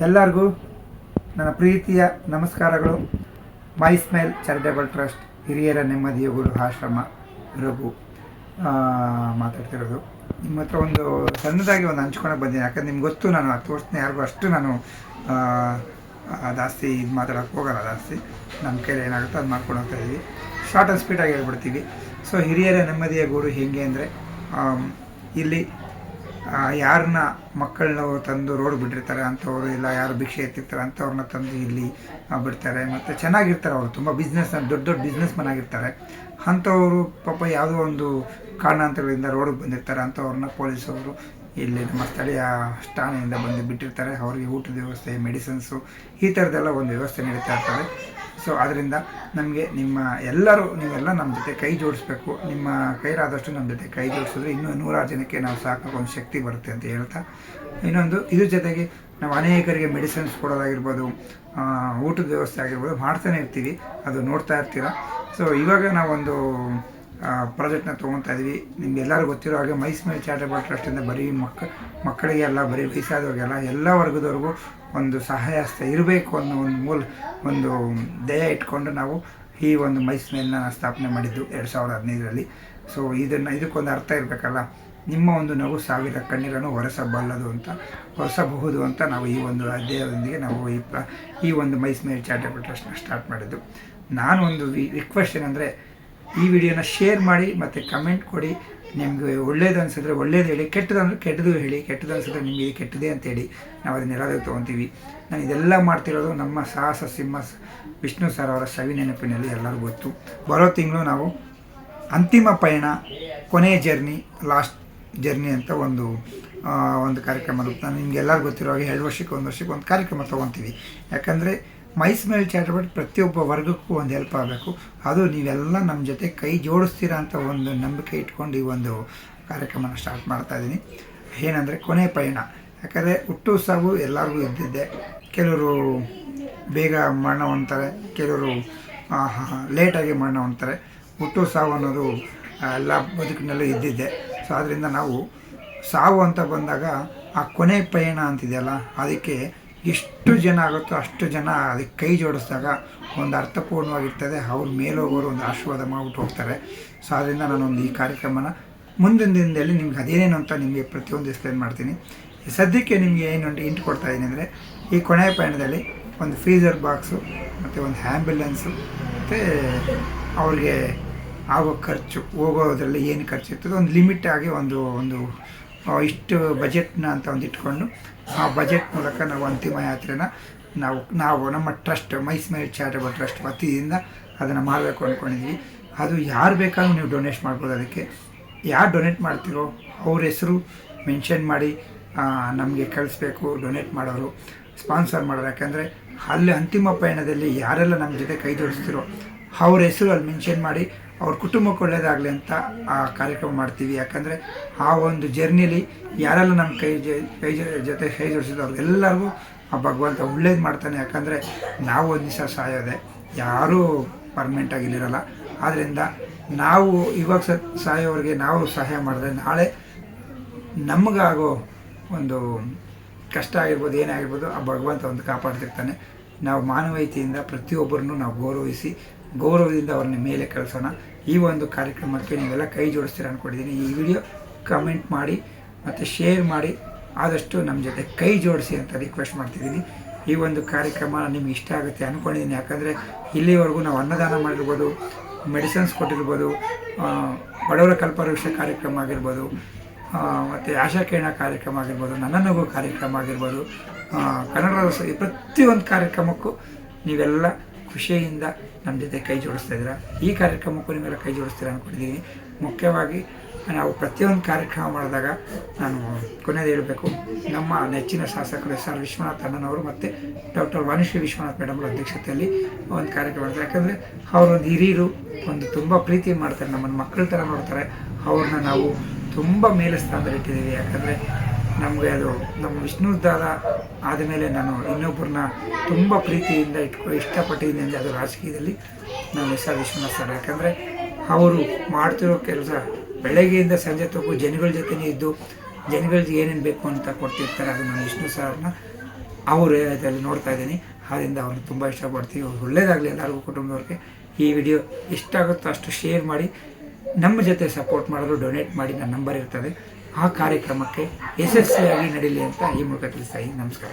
ಎಲ್ಲರಿಗೂ ನನ್ನ ಪ್ರೀತಿಯ ನಮಸ್ಕಾರಗಳು. ಮೈ ಸ್ಮೈಲ್ ಚಾರಿಟೇಬಲ್ ಟ್ರಸ್ಟ್ ಹಿರಿಯರ ನೆಮ್ಮದಿಯ ಗುರು ಆಶ್ರಮ ರಘು ಮಾತಾಡ್ತಿರೋದು. ನಿಮ್ಮ ಹತ್ರ ಒಂದು ಸಣ್ಣದಾಗಿ ಒಂದು ಹಂಚ್ಕೊಳಕ್ಕೆ ಬಂದಿದ್ದೀನಿ ಯಾಕಂದ್ರೆ ನಿಮ್ಗೆ ಗೊತ್ತು ನಾನು ಹತ್ತು ವರ್ಷದ ಯಾರಿಗೂ ಅಷ್ಟು ನಾನು ಜಾಸ್ತಿ ಇದು ಮಾತಾಡೋಕ್ಕೆ ಹೋಗಲ್ಲ, ಜಾಸ್ತಿ. ನಮ್ಮ ಕೈಲಿ ಏನಾಗುತ್ತೋ ಅದು ಮಾಡ್ಕೊಂಡು ಹೋಗ್ತಾ ಇದ್ದೀವಿ ಶಾರ್ಟ್ ಆ್ಯಂಡ್ ಸ್ಪೀಡಾಗಿ ಹೇಳ್ಬಿಡ್ತೀವಿ. ಸೊ ಹಿರಿಯರ ನೆಮ್ಮದಿಯ ಗುರು ಹೇಗೆ ಅಂದರೆ ಇಲ್ಲಿ ಯಾರನ್ನ ಮಕ್ಕಳನ್ನ ತಂದು ರೋಡ್ ಬಿಟ್ಟಿರ್ತಾರೆ ಅಂಥವ್ರು ಇಲ್ಲ ಯಾರು ಭಿಕ್ಷೆ ಎತ್ತಿರ್ತಾರೆ ಅಂಥವ್ರನ್ನ ತಂದು ಇಲ್ಲಿ ಬಿಡ್ತಾರೆ. ಮತ್ತು ಚೆನ್ನಾಗಿರ್ತಾರೆ ಅವರು, ತುಂಬ ಬಿಸ್ನೆಸ್ ದೊಡ್ಡ ದೊಡ್ಡ ಬಿಸ್ನೆಸ್ ಮನ್ ಆಗಿರ್ತಾರೆ. ಅಂಥವರು ಪಾಪ ಯಾವುದೋ ಒಂದು ಕಾರಣಾಂತರಗಳಿಂದ ರೋಡಿಗೆ ಬಂದಿರ್ತಾರೆ. ಅಂಥವ್ರನ್ನ ಪೊಲೀಸವರು ಇಲ್ಲಿ ನಮ್ಮ ಸ್ಥಳೀಯ ಠಾಣೆಯಿಂದ ಬಂದು ಬಿಟ್ಟಿರ್ತಾರೆ. ಅವರಿಗೆ ಊಟದ ವ್ಯವಸ್ಥೆ ಮೆಡಿಸಿನ್ಸು ಈ ಥರದ್ದೆಲ್ಲ ಒಂದು ವ್ಯವಸ್ಥೆ ನಡೀತಾ ಇರ್ತಾರೆ ಸೊ ಅದರಿಂದ ನಮಗೆ ನಿಮ್ಮ ಎಲ್ಲರೂ ನೀವೆಲ್ಲ ನಮ್ಮ ಜೊತೆ ಕೈ ಜೋಡಿಸ್ಬೇಕು. ನಿಮ್ಮ ಕೈಲಾದಷ್ಟು ನಮ್ಮ ಜೊತೆ ಕೈ ಜೋಡಿಸಿದ್ರೆ ಇನ್ನೂ ನೂರಾರು ಜನಕ್ಕೆ ನಾವು ಸಾಕೋಕೆ ಒಂದು ಶಕ್ತಿ ಬರುತ್ತೆ ಅಂತ ಹೇಳ್ತಾ. ಇನ್ನೊಂದು, ಇದ್ರ ಜೊತೆಗೆ ನಾವು ಅನೇಕರಿಗೆ ಮೆಡಿಸಿನ್ಸ್ ಕೊಡೋದಾಗಿರ್ಬೋದು ಊಟದ ವ್ಯವಸ್ಥೆ ಆಗಿರ್ಬೋದು ಮಾಡ್ತಾನೆ ಇರ್ತೀವಿ. ಅದು ನೋಡ್ತಾ ಇರ್ತೀರ. ಸೊ ಇವಾಗ ನಾವೊಂದು ಪ್ರಾಜೆಕ್ಟ್ನ ತೊಗೊತಾ ಇದ್ವಿ ನಿಮ್ಗೆ ಎಲ್ಲರೂ ಗೊತ್ತಿರೋ ಹಾಗೆ ಮೈಸೂರು ಚಾರಿಟಬಲ್ ಟ್ರಸ್ಟಿಂದ ಬರೀ ಮಕ್ಕ ಮಕ್ಕಳಿಗೆ ಎಲ್ಲ ಬರೀ ವಯಸ್ಸಾದವ್ರಿಗೆಲ್ಲ ಎಲ್ಲ ವರ್ಗದವ್ರಿಗೂ ಒಂದು ಸಹಾಯ ಹಸ್ತ ಇರಬೇಕು ಅನ್ನೋ ಒಂದು ಮೂಲ, ಒಂದು ದಯ ಇಟ್ಕೊಂಡು ನಾವು ಈ ಒಂದು ಮೈಸೂರಿನ ಸ್ಥಾಪನೆ ಮಾಡಿದ್ದು ಎರಡು ಸಾವಿರದ ಹದಿನೈದರಲ್ಲಿ. ಸೊ ಇದನ್ನು, ಇದಕ್ಕೊಂದು ಅರ್ಥ ಇರಬೇಕಲ್ಲ? ನಿಮ್ಮ ಒಂದು ನಗು ಸಾವಿರ ಕಣ್ಣೀರನ್ನು ಒರೆಸಬಲ್ಲದು ಅಂತ, ಒರೆಸಬಹುದು ಅಂತ ನಾವು ಈ ಒಂದು ಅಧ್ಯಯನದೊಂದಿಗೆ ನಾವು ಈ ಈ ಒಂದು ಮೈಸೂರು ಚಾರಿಟಬಲ್ ಟ್ರಸ್ಟ್ನ ಸ್ಟಾರ್ಟ್ ಮಾಡಿದ್ದು. ನಾನು ಒಂದು ರಿಕ್ವೆಸ್ಟ್ ಏನಂದರೆ ಈ ವಿಡಿಯೋನ ಶೇರ್ ಮಾಡಿ ಮತ್ತು ಕಮೆಂಟ್ ಕೊಡಿ. ನಿಮಗೆ ಒಳ್ಳೇದು ಅನಿಸಿದ್ರೆ ಒಳ್ಳೇದು ಹೇಳಿ ಕೆಟ್ಟದಂದ್ರೆ ಕೆಟ್ಟದು ಹೇಳಿ, ಕೆಟ್ಟದು ಅನಿಸಿದ್ರೆ ನಿಮಗೆ ಇದು ಕೆಟ್ಟದೇ ಅಂತೇಳಿ ನಾವು ಅದನ್ನೆಲ್ಲದೂ ತೊಗೊತೀವಿ. ನಾನು ಇದೆಲ್ಲ ಮಾಡ್ತಿರೋದು ನಮ್ಮ ಸಾಹಸ ಸಿಂಹ ವಿಷ್ಣು ಸರ್ ಅವರ ಸವಿ ನೆನಪಿನಲ್ಲಿ ಎಲ್ಲರಿಗೂ ಗೊತ್ತು. ಬರೋ ತಿಂಗಳು ನಾವು ಅಂತಿಮ ಪಯಣ ಕೊನೆಯ ಜರ್ನಿ ಲಾಸ್ಟ್ ಜರ್ನಿ ಅಂತ ಒಂದು ಒಂದು ಕಾರ್ಯಕ್ರಮ ನಾನು ನಿಮ್ಗೆ ಎಲ್ಲರಿಗೂ ಗೊತ್ತಿರೋ ಹಾಗೆ ಎರಡು ವರ್ಷಕ್ಕೆ, ಒಂದು ವರ್ಷಕ್ಕೆ ಒಂದು ಕಾರ್ಯಕ್ರಮ ತೊಗೊತೀವಿ. ಯಾಕಂದರೆ ಮೈಸ್ ಮೇಲೆ ಚಾಟಬಟ್ ಪ್ರತಿಯೊಬ್ಬ ವರ್ಗಕ್ಕೂ ಒಂದು ಹೆಲ್ಪ್ ಆಗಬೇಕು. ಅದು ನೀವೆಲ್ಲ ನಮ್ಮ ಜೊತೆ ಕೈ ಜೋಡಿಸ್ತೀರಾ ಅಂತ ಒಂದು ನಂಬಿಕೆ ಇಟ್ಕೊಂಡು ಈ ಒಂದು ಕಾರ್ಯಕ್ರಮನ ಸ್ಟಾರ್ಟ್ ಮಾಡ್ತಾ ಇದ್ದೀನಿ ಏನಂದರೆ ಕೊನೆ ಪಯಣ. ಯಾಕಂದರೆ ಹುಟ್ಟು ಸಾವು ಎಲ್ಲರಿಗೂ ಇದ್ದಿದ್ದೆ. ಕೆಲವರು ಬೇಗ ಮರಣ ಹೊಂತಾರೆ ಕೆಲವರು ಲೇಟಾಗಿ ಮರಣ ಹೊಂತಾರೆ ಹುಟ್ಟು ಸಾವು ಅನ್ನೋದು ಎಲ್ಲ ಬದುಕಿನಲ್ಲೂ ಇದ್ದಿದ್ದೆ. ಸೊ ಅದರಿಂದ ನಾವು ಸಾವು ಅಂತ ಬಂದಾಗ ಆ ಕೊನೆ ಪಯಣ ಅಂತಿದೆಯಲ್ಲ, ಅದಕ್ಕೆ ಎಷ್ಟು ಜನ ಆಗುತ್ತೋ ಅಷ್ಟು ಜನ ಅದಕ್ಕೆ ಕೈ ಜೋಡಿಸಿದಾಗ ಒಂದು ಅರ್ಥಪೂರ್ಣವಾಗಿರ್ತದೆ. ಅವ್ರ ಮೇಲೋಗೋರು ಒಂದು ಆಶೀರ್ವಾದ ಮಾಡಿಬಿಟ್ಟು ಹೋಗ್ತಾರೆ. ಸೊ ಅದರಿಂದ ನಾನೊಂದು ಈ ಕಾರ್ಯಕ್ರಮನ ಮುಂದಿನ ದಿನದಲ್ಲಿ ನಿಮ್ಗೆ ಅದೇನೇನು ಅಂತ ನಿಮಗೆ ಪ್ರತಿಯೊಂದು ಎಕ್ಸ್ಪ್ಲೇನ್ ಮಾಡ್ತೀನಿ. ಸದ್ಯಕ್ಕೆ ನಿಮಗೆ ಏನು ಇಂಟು ಕೊಡ್ತಾ ಇದ್ದೀನಿ ಅಂದರೆ, ಈ ಕೊನೆಯ ಪಯಣದಲ್ಲಿ ಒಂದು ಫ್ರೀಜರ್ ಬಾಕ್ಸು ಮತ್ತು ಒಂದು ಆ್ಯಂಬ್ಯುಲೆನ್ಸು ಮತ್ತು ಅವ್ರಿಗೆ ಆಗೋ ಖರ್ಚು, ಹೋಗೋದ್ರಲ್ಲಿ ಏನು ಖರ್ಚು ಇರ್ತದೆ ಒಂದು ಲಿಮಿಟ್ ಆಗಿ ಒಂದು ಒಂದು ಇಷ್ಟು ಬಜೆಟ್ನ ಅಂತ ಒಂದು ಇಟ್ಕೊಂಡು ಆ ಬಜೆಟ್ ಮೂಲಕ ನಾವು ಅಂತಿಮ ಯಾತ್ರೆನ ನಾವು ನಾವು ನಮ್ಮ ಟ್ರಸ್ಟ್ ಮೈಸ್ ಸ್ಮೈಲ್ ಚಾರಿಟಬಲ್ ಟ್ರಸ್ಟ್ ವತಿಯಿಂದ ಅದನ್ನು ಮಾಡಬೇಕು ಅಂದ್ಕೊಂಡಿದ್ವಿ ಅದು ಯಾರು ಬೇಕಾದ್ರೂ ನೀವು ಡೊನೇಟ್ ಮಾಡ್ಬೋದು ಅದಕ್ಕೆ. ಯಾರು ಡೊನೇಟ್ ಮಾಡ್ತೀರೋ ಅವ್ರ ಹೆಸರು ಮೆನ್ಷನ್ ಮಾಡಿ ನಮಗೆ ಕಳಿಸ್ಬೇಕು ಡೊನೇಟ್ ಮಾಡೋರು ಸ್ಪಾನ್ಸರ್ ಮಾಡೋರು. ಯಾಕೆಂದರೆ ಅಲ್ಲಿ ಅಂತಿಮ ಪಯಣದಲ್ಲಿ ಯಾರೆಲ್ಲ ನಮ್ಮ ಜೊತೆ ಕೈ ಜೋಡಿಸ್ತಿರೋ ಅವ್ರ ಹೆಸರು ಅಲ್ಲಿ ಮೆನ್ಷನ್ ಮಾಡಿ ಅವ್ರ ಕುಟುಂಬಕ್ಕೆ ಒಳ್ಳೇದಾಗಲಿ ಅಂತ ಆ ಕಾರ್ಯಕ್ರಮ ಮಾಡ್ತೀವಿ. ಯಾಕಂದರೆ ಆ ಒಂದು ಜರ್ನಿಲಿ ಯಾರೆಲ್ಲ ನಮ್ಮ ಕೈ ಕೈ ಜೊತೆ ಕೈ ಜೋಡಿಸಿದ್ರು ಅವ್ರಿಗೆಲ್ಲರಿಗೂ ಆ ಭಗವಂತ ಒಳ್ಳೇದು ಮಾಡ್ತಾನೆ. ಯಾಕಂದರೆ ನಾವು ಒಂದು ದಿವಸ ಸಾಯೋದೆ. ಯಾರೂ ಪರ್ಮನೆಂಟಾಗಿ ಇಲ್ಲಿರಲ್ಲ. ಆದ್ದರಿಂದ ನಾವು ಇವಾಗ ಸ ನಾವು ಸಹಾಯ ಮಾಡಿದ್ರೆ ನಾಳೆ ನಮಗಾಗೋ ಒಂದು ಕಷ್ಟ ಆಗಿರ್ಬೋದು ಏನೇ ಆಗಿರ್ಬೋದು ಆ ಭಗವಂತ ಒಂದು ಕಾಪಾಡ್ತಿರ್ತಾನೆ. ನಾವು ಮಾನವೀಯತೆಯಿಂದ ಪ್ರತಿಯೊಬ್ಬರನ್ನು ನಾವು ಗೌರವಿಸಿ ಗೌರವದಿಂದ ಅವ್ರನ್ನ ಮೇಲೆ ಕಳಿಸೋಣ. ಈ ಒಂದು ಕಾರ್ಯಕ್ರಮಕ್ಕೆ ನೀವೆಲ್ಲ ಕೈ ಜೋಡಿಸ್ತೀರ ಅಂದ್ಕೊಂಡಿದ್ದೀನಿ ಈ ವಿಡಿಯೋ ಕಮೆಂಟ್ ಮಾಡಿ ಮತ್ತು ಶೇರ್ ಮಾಡಿ ಆದಷ್ಟು ನಮ್ಮ ಜೊತೆ ಕೈ ಜೋಡಿಸಿ ಅಂತ ರಿಕ್ವೆಸ್ಟ್ ಮಾಡ್ತಿದ್ದೀನಿ. ಈ ಒಂದು ಕಾರ್ಯಕ್ರಮ ನಿಮ್ಗೆ ಇಷ್ಟ ಆಗುತ್ತೆ ಅಂದ್ಕೊಂಡಿದ್ದೀನಿ ಯಾಕಂದರೆ ಇಲ್ಲಿವರೆಗೂ ನಾವು ಅನ್ನದಾನ ಮಾಡಿರ್ಬೋದು ಮೆಡಿಸಿನ್ಸ್ ಕೊಟ್ಟಿರ್ಬೋದು ಬಡವರ ಕಲ್ಪವೃಕ್ಷ ಕಾರ್ಯಕ್ರಮ ಆಗಿರ್ಬೋದು ಮತ್ತು ಆಶಾ ಕಿರಣ ಕಾರ್ಯಕ್ರಮ ಆಗಿರ್ಬೋದು ನನ್ನ ನಗು ಕಾರ್ಯಕ್ರಮ ಆಗಿರ್ಬೋದು ಕನ್ನಡ ಪ್ರತಿಯೊಂದು ಕಾರ್ಯಕ್ರಮಕ್ಕೂ ನೀವೆಲ್ಲ ಖುಷಿಯಿಂದ ನಮ್ಮ ಜೊತೆ ಕೈ ಜೋಡಿಸ್ತಾ ಇದ್ದೀರಾ? ಈ ಕಾರ್ಯಕ್ರಮಕ್ಕೂ ನೀವೆಲ್ಲ ಕೈ ಜೋಡಿಸ್ತೀರಾ ಅಂದ್ಕೊಂಡಿದ್ದೀನಿ ಮುಖ್ಯವಾಗಿ ನಾವು ಪ್ರತಿಯೊಂದು ಕಾರ್ಯಕ್ರಮ ಮಾಡಿದಾಗ ನಾನು ಕೊನೆಯದು ಹೇಳಬೇಕು. ನಮ್ಮ ನೆಚ್ಚಿನ ಶಾಸಕರು ಎಸ್ ಆರ್ ವಿಶ್ವನಾಥ್ ಅಣ್ಣನವರು ಮತ್ತು ಡಾಕ್ಟರ್ ವಾಣಿಶ್ರೀ ವಿಶ್ವನಾಥ್ ಮೇಡಮ್ರ ಅಧ್ಯಕ್ಷತೆಯಲ್ಲಿ ಒಂದು ಕಾರ್ಯಕ್ರಮ ಮಾಡ್ತಾರೆ. ಯಾಕಂದರೆ ಅವರೊಂದು ಹಿರಿಯರು, ಒಂದು ತುಂಬ ಪ್ರೀತಿ ಮಾಡ್ತಾರೆ. ನಮ್ಮನ್ನು ಮಕ್ಕಳ ಥರ ನೋಡ್ತಾರೆ ಅವ್ರನ್ನ ನಾವು ತುಂಬ ಮೇಲೆ ಸ್ಥಾನದಲ್ಲಿ ಇಟ್ಟಿದ್ದೀವಿ ಯಾಕಂದರೆ ನಮಗೆ ಅದು ನಮ್ಮ ವಿಷ್ಣು ಆದಮೇಲೆ ನಾನು ಇನ್ನೊಬ್ಬರನ್ನ ತುಂಬ ಪ್ರೀತಿಯಿಂದ ಇಟ್ಕೊ, ಇಷ್ಟಪಟ್ಟಿದ್ದೀನಿ ಅಂದರೆ ಅದು ರಾಜಕೀಯದಲ್ಲಿ ನಾನು ಎಸ್ ಆರ್ ವಿಶ್ವನಾಥ್ ಸರ್. ಯಾಕಂದರೆ ಅವರು ಮಾಡ್ತಿರೋ ಕೆಲಸ ಬೆಳಗ್ಗೆಯಿಂದ ಸಂಜೆ ತಗೋ ಜನಗಳ ಜೊತೆನೇ ಇದ್ದು ಜನಗಳಿಗೆ ಏನೇನು ಬೇಕು ಅಂತ ಕೊಡ್ತಿರ್ತಾರೆ ಅದು ನಾನು ವಿಷ್ಣು ಸರ್ನ. ಅವರು ಅದರಲ್ಲಿ ನೋಡ್ತಾ ಇದ್ದೀನಿ. ಆದ್ದರಿಂದ ಅವ್ರನ್ನ ತುಂಬ ಇಷ್ಟಪಡ್ತೀವಿ ಅವ್ರು ಒಳ್ಳೇದಾಗಲಿ ಎಲ್ಲರಿಗೂ ಕುಟುಂಬದವ್ರಿಗೆ. ಈ ವಿಡಿಯೋ ಇಷ್ಟ ಎಷ್ಟಾಗುತ್ತೋ ಅಷ್ಟು ಶೇರ್ ಮಾಡಿ, ನಮ್ಮ ಜೊತೆ ಸಪೋರ್ಟ್ ಮಾಡಿದ್ರು, ಡೊನೇಟ್ ಮಾಡಿ, ನನ್ನ ನಂಬರ್ ಇರ್ತದೆ. ಆ ಕಾರ್ಯಕ್ರಮಕ್ಕೆ ಯಶಸ್ವಿಯಾಗಿ ನಡೀಲಿ ಅಂತ ಈ ಮೂಲಕ ತಿಳಿಸ್ತಾ ನಮಸ್ಕಾರ.